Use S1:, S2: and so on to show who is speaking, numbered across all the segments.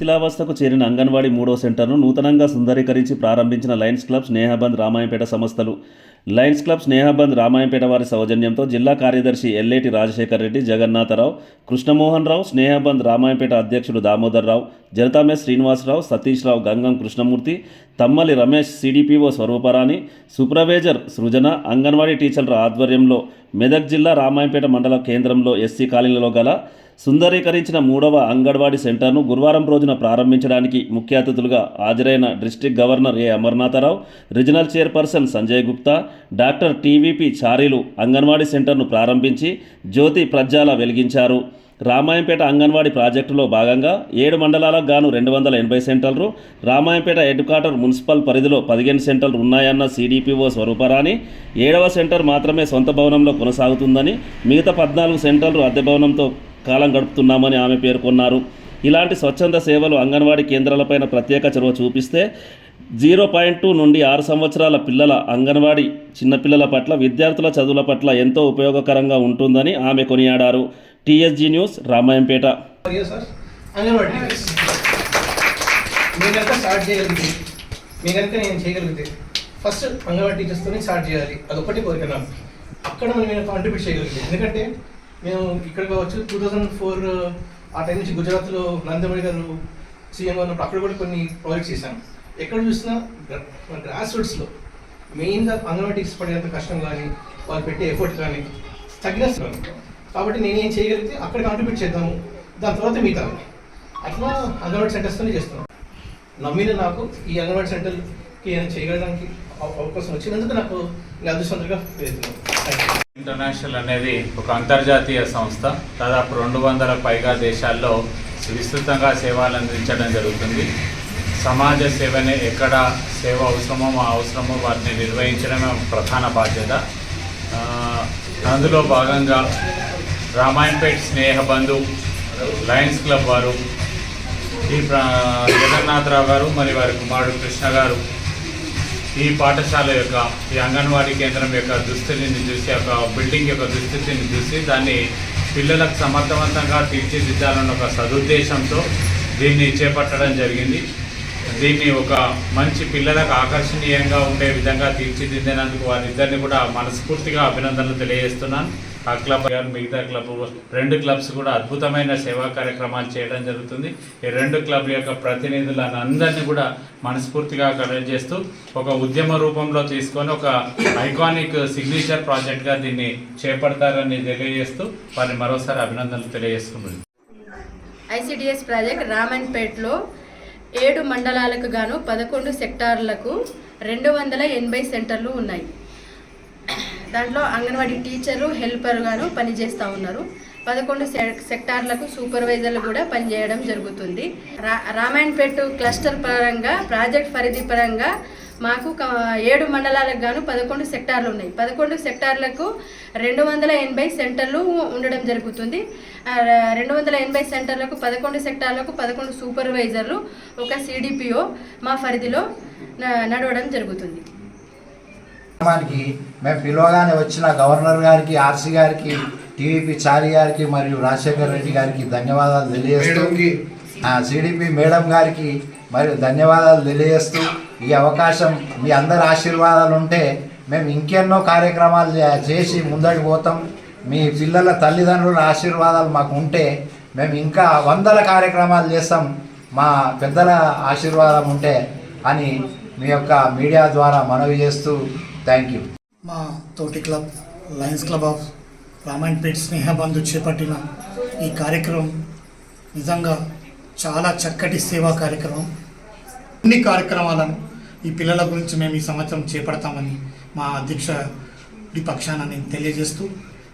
S1: శిథిలావస్థకు చేరిన అంగన్వాడీ మూడో సెంటర్ను నూతనంగా సుందరీకరించి ప్రారంభించిన లయన్స్ క్లబ్ స్నేహబంద్ రామాయంపేట సంస్థలు. లయన్స్ క్లబ్ స్నేహబంద్ రామాయంపేట వారి సౌజన్యంతో జిల్లా కార్యదర్శి ఎల్లేటి రాజశేఖర్ రెడ్డి జగన్నాథరావు కృష్ణమోహన్ రావు స్నేహబంద్ రామాయంపేట అధ్యక్షుడు దామోదర్ రావు జనతామే శ్రీనివాసరావు సతీష్ రావు గంగం కృష్ణమూర్తి తమ్మలి రమేష్ సిడిపిఓ స్వరూపరాణి సూపర్వైజర్ సృజన అంగన్వాడీ టీచర్ల ఆధ్వర్యంలో మెదక్ జిల్లా రామాయంపేట మండల కేంద్రంలో ఎస్సీ కాలనీలో గల సుందరీకరించిన మూడవ అంగన్వాడీ సెంటర్ను గురువారం రోజున ప్రారంభించడానికి ముఖ్య అతిథులుగా హాజరైన district governor A. Amarnatharao regional chairperson Sanjay Gupta doctor TVP చారీలు anganwadi సెంటర్ను ప్రారంభించి జ్యోతి ప్రజ్జాల వెలిగించారు. రామాయంపేట అంగన్వాడీ ప్రాజెక్టులో భాగంగా ఏడు మండలాలకు గాను రెండు వందల ఎనభై సెంటర్లు రామాయంపేట హెడ్ క్వార్టర్ మున్సిపల్ పరిధిలో పదిహేను సెంటర్లు ఉన్నాయన్న సిడిపిఓ స్వరూపరాణి ఏడవ సెంటర్ మాత్రమే సొంత భవనంలో కొనసాగుతుందని మిగతా పద్నాలుగు సెంటర్లు అద్దె భవనంతో కాలం గడుపుతున్నామని ఆమె పేర్కొన్నారు. ఇలాంటి స్వచ్ఛంద సేవలు అంగన్వాడీ కేంద్రాలపైన ప్రత్యేక చొరవ చూపిస్తే జీరో పాయింట్ టూ నుండి ఆరు సంవత్సరాల పిల్లల అంగన్వాడీ చిన్నపిల్లల పట్ల విద్యార్థుల చదువుల పట్ల ఎంతో ఉపయోగకరంగా ఉంటుందని ఆమె కొనియాడారు. TSG news Ramayampet.
S2: Sir. Anganwadi మీరు స్టార్ట్ మీ నేను చేయగలిగితే ఫస్ట్ అంగన్వాడీ టీచర్స్తోనే స్టార్ట్ చేయాలి. అదొకటి కోరిక నాకు. అక్కడ మనం నేను కాంట్రిబ్యూట్ చేయగలిగింది ఎందుకంటే మేము ఇక్కడ కావచ్చు టూ థౌజండ్ ఫోర్ ఆ టైం నుంచి గుజరాత్లో నందమణి గారు సీఎం ఉన్నప్పుడు అక్కడ కూడా కొన్ని ప్రాజెక్ట్స్ చేశాం ఎక్కడ చూసినా గ్రాస్ రూట్స్లో మెయిన్గా అంగన్వాడీ టీచర్స్ పడేంత కష్టం కానీ వాళ్ళు పెట్టే ఎఫర్ట్ కానీ తగ్గిస్తున్నాను కాబట్టి నేనేం చేయగలిగితే అక్కడ కాంట్రిబ్యూట్ చేద్దాము. దాని తర్వాత మిగతా అట్లా అంగన్వాడీ సెంటర్స్తోనే చేస్తున్నాను నమ్మిన నాకు ఈ అంగన్వాడీ సెంటర్కి చేయడానికి చేయగలడానికి అవ- అవకాశం వచ్చినందుకు నాకు అదృష్టంగా
S3: ఇంటర్నేషనల్ అనేది ఒక అంతర్జాతీయ సంస్థ. దాదాపు రెండు వందల పైగా దేశాల్లో విస్తృతంగా సేవలు అందించడం జరుగుతుంది. సమాజ సేవనే ఎక్కడ సేవ అవసరమో మా అవసరమో వాటిని నిర్వహించడమే ప్రధాన బాధ్యత. అందులో భాగంగా రామాయణపేట్ స్నేహ బంధు లయన్స్ క్లబ్ వారు ఈ జగన్నాథరావు గారు మరి వారి కుమారుడు కృష్ణ గారు ఈ పాఠశాల యొక్క ఈ అంగన్వాడీ కేంద్రం యొక్క దుస్థితిని చూసి ఒక బిల్డింగ్ యొక్క దుస్థితిని చూసి దాన్ని పిల్లలకు సమర్థవంతంగా తీర్చిదిద్దాలన్న ఒక సదుద్దేశంతో దీన్ని చేపట్టడం జరిగింది. దీన్ని ఒక మంచి పిల్లలకు ఆకర్షణీయంగా ఉండే విధంగా తీర్చిదిద్దినందుకు వారిద్దరిని కూడా మనస్ఫూర్తిగా అభినందనలు తెలియజేస్తున్నాను. ఆ క్లబ్ మిగతా క్లబ్ రెండు క్లబ్స్ కూడా అద్భుతమైన సేవా కార్యక్రమాలు చేయడం జరుగుతుంది. ఈ రెండు క్లబ్ యొక్క ప్రతినిధులను అందరినీ కూడా మనస్ఫూర్తిగా కలెక్ట్ చేస్తూ ఒక ఉద్యమ రూపంలో తీసుకొని ఒక ఐకానిక్ సిగ్నేచర్ ప్రాజెక్ట్గా దీన్ని చేపడతారని తెలియజేస్తూ వారిని మరోసారి అభినందనలు తెలియజేస్తున్నాను
S4: ఐసిడిఎస్ ప్రాజెక్ట్ రామన్పేట్లో ఏడు మండలాలకు గాను పదకొండు సెక్టార్లకు రెండు వందల ఎనభై సెంటర్లు ఉన్నాయి. దాంట్లో అంగన్వాడీ టీచరు హెల్పర్గాను పనిచేస్తూ ఉన్నారు. పదకొండు సె- సెక్టార్లకు సూపర్వైజర్లు కూడా పనిచేయడం జరుగుతుంది. రా రామాయణపేట క్లస్టర్ పరంగా ప్రాజెక్ట్ పరిధి పరంగా మాకు ఏడు మండలాలకు గాను పదకొండు సెక్టార్లు ఉన్నాయి. పదకొండు సెక్టార్లకు రెండు వందల ఎనభై సెంటర్లు ఉండడం జరుగుతుంది. రెండు వందల ఎనభై సెంటర్లకు పదకొండు సెక్టార్లకు పదకొండు సూపర్వైజర్లు ఒక సిడిపిఓ మా పరిధిలో న- నడవడం జరుగుతుంది.
S5: కార్యక్రమానికి మేము పిలవగానే వచ్చిన గవర్నర్ గారికి ఆర్సీ గారికి టీవీపీ చారి గారికి మరియు రాజశేఖర్ రెడ్డి గారికి ధన్యవాదాలు తెలియజేస్తూ సిడిపి మేడం గారికి మరియు ధన్యవాదాలు తెలియజేస్తూ ఈ అవకాశం మీ అందరి ఆశీర్వాదాలు ఉంటే మేము ఇంకెన్నో కార్యక్రమాలు చేసి ముందడికి పోతాం. మీ పిల్లల తల్లిదండ్రుల ఆశీర్వాదాలు మాకు ఉంటే మేము ఇంకా వందల కార్యక్రమాలు చేస్తాం. మా పెద్దల ఆశీర్వాదం ఉంటే అని మీ యొక్క మీడియా ద్వారా మనవి చేస్తూ థ్యాంక్ యూ.
S6: మా తోటి club lions club of Ramayanapet Snehabandhu చేపట్టిన ఈ కార్యక్రమం నిజంగా చాలా చక్కటి సేవా కార్యక్రమం. అన్ని కార్యక్రమాలను ఈ పిల్లల గురించి మేము ఈ సంవత్సరం చేపడతామని మా అధ్యక్ష పక్షాన నేను తెలియజేస్తూ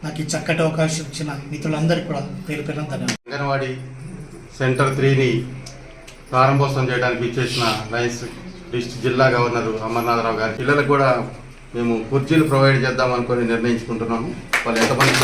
S6: నాకు ఈ చక్కటి అవకాశం ఇచ్చిన మిత్రులందరికీ కూడా పేరు పేరున ధన్యవాదాలు.
S7: అంగన్వాడీ సెంటర్ త్రీని ప్రారంభోత్సవం చేయడానికి ఇచ్చేసిన లయన్స్ డిస్ట్రిక్ట్ జిల్లా గవర్నర్ అమర్నాథరావు గారి. పిల్లలకు కూడా మేము కుర్చీలు ప్రొవైడ్ చేద్దాం అనుకొని నిర్ణయించుకుంటున్నాము. వాళ్ళు ఎంతమంది